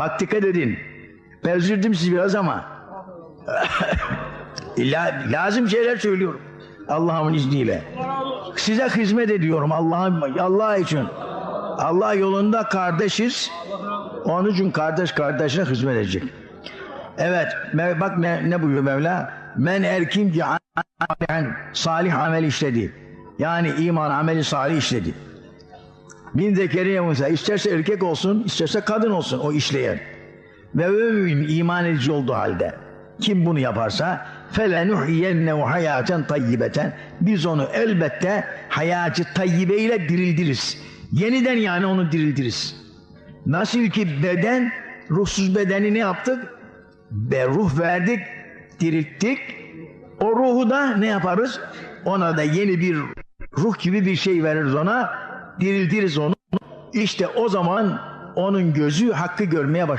Bak dikkat edin. Ben üzüldüm sizi biraz ama. İlla, lazım şeyler söylüyorum. Allah'ın izniyle. Size hizmet ediyorum Allah'ım Allah için. Allah yolunda kardeşiz. Onun için kardeş kardeşine hizmet edecek. Evet, bak ne, ne buyuruyor Mevla? Men erkim cihan salih amel işledi. Yani iman ameli salih işledi. Bin zekeriye Musa isterse erkek olsun, isterse kadın olsun o işleyen. Ve mümin iman edici olduğu halde kim bunu yaparsa felenuhyiyennehu hayaten tayyibeten biz onu elbette hayatı tayyibe ile dirildiriz. Yeniden yani onu dirildiriz. Nasıl ki beden ruhsuz bedeni ne yaptık? Ve ruh verdik, dirilttik. O ruhu da ne yaparız? Ona da yeni bir ruh gibi bir şey veririz ona. Diriltiriz onu. İşte o zaman onun gözü hakkı görmeye başlar.